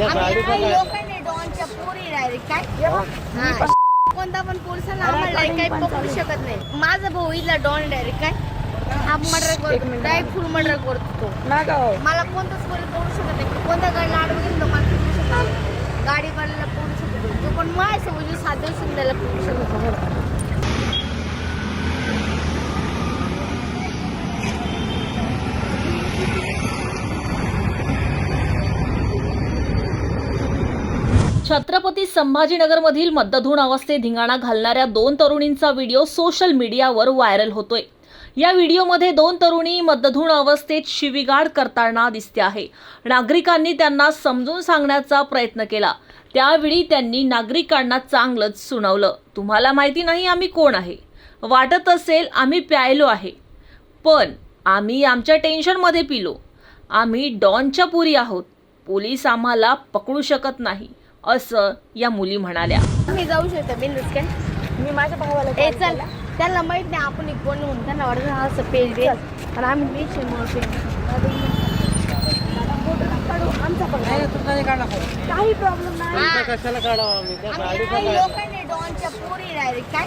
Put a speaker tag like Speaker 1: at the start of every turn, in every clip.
Speaker 1: लोकांनी डॉनच्या पोरी डायरेक्ट काय? हा. कोणता पण पोलिसांना आम्हाला काही पकडू शकत नाही. माझा भाऊ इथला डॉन डायरेक्ट काय? हा मर्डर करतो डायरेक्ट फुल मर्डर करतो तो. मला कोणताच पोलीस पकडू शकत नाही. कोणत्या गाडीला गेलं तर मला पकडू शकत नाही. गाडीवाल्याला पकडू शकत नाही. तो पण माझ्यासोबत साध्या सुंदरला पकडू शकत नाही.
Speaker 2: छत्रपती संभाजीनगरमधील मद्यधून अवस्थेत धिंगाणा घालणाऱ्या दोन तरुणींचा व्हिडिओ सोशल मीडियावर व्हायरल होतोय. या व्हिडिओमध्ये दोन तरुणी मद्यधून अवस्थेत शिवीगाळ करताना दिसते आहे. नागरिकांनी त्यांना समजून सांगण्याचा प्रयत्न केला. त्यावेळी त्यांनी नागरिकांना चांगलंच सुनावलं. तुम्हाला माहिती नाही आम्ही कोण आहे. वाटत असेल आम्ही प्यायलो आहे. पण आम्ही आमच्या टेन्शनमध्ये पिलो. आम्ही डॉनच्या पुरी आहोत. पोलीस आम्हाला पकडू शकत नाही. असं या मुली म्हणाल्या.
Speaker 1: मी जाऊ शकतो बिंदूस काय?
Speaker 3: मी माझ्या भावाला
Speaker 1: ए चल. त्यांना माहीत नाही आपण एक कोण म्हणून त्यांना वाटत हा असं पेज दे. आणि आम्ही
Speaker 3: आमचा पण. काही प्रॉब्लेम नाही.
Speaker 1: कशाला काढावं आम्ही? लोकांनी डॉनच्या पोरी डायरेक्ट काय.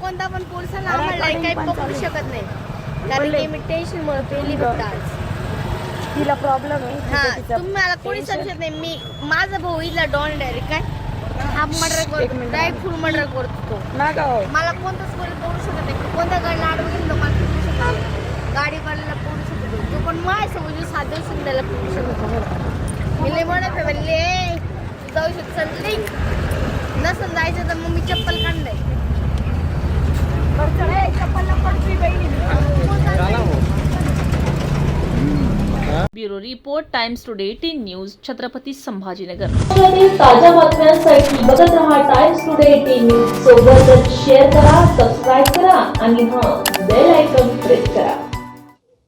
Speaker 1: कोणता पण पोलिसांना आम्हाला काही पकडू शकत नाही. कारण की मी टेन्शन मुळे पेली आज.
Speaker 3: तिला प्रॉब्लेम आहे
Speaker 1: हा
Speaker 3: तिचं- तिचं
Speaker 1: तुम्ही मला कोणी. समजत नाही मी माझा भाऊ इथला डॉन डायरेक्ट काय? हा मर्डर
Speaker 3: एक
Speaker 1: करतो
Speaker 3: मिनिट.
Speaker 1: डायरेक्ट फुल मर्डर करतो तो.
Speaker 3: ना गाव
Speaker 1: मला कोणताच पोलीस पकडू शकत नाही. कोणत्या गाडीला आडवं गेलं तर मला पकडू शकत नाही. गाडीवाल्याला पकडू शकत नाही. तो पण माझ्यासोबत साध्या सुंदरला पकडू शकत नाही. मी लय म्हणत आहे म्हणले तू जाऊ शकत नसन जायचं तर मग मी चप्पल काढलंय
Speaker 3: बरं चल, ए, चप्पल नको पडती बहिणी.
Speaker 2: Bureau report Times Today teen news Chhatrapati Sambhajinagar. ताज्या बातम्यांसाठी बघत रहा टाइम्स टुडे टीन न्यूज. सोबतच शेअर करा सबस्क्राईब करा आणि हा बेल आयकॉन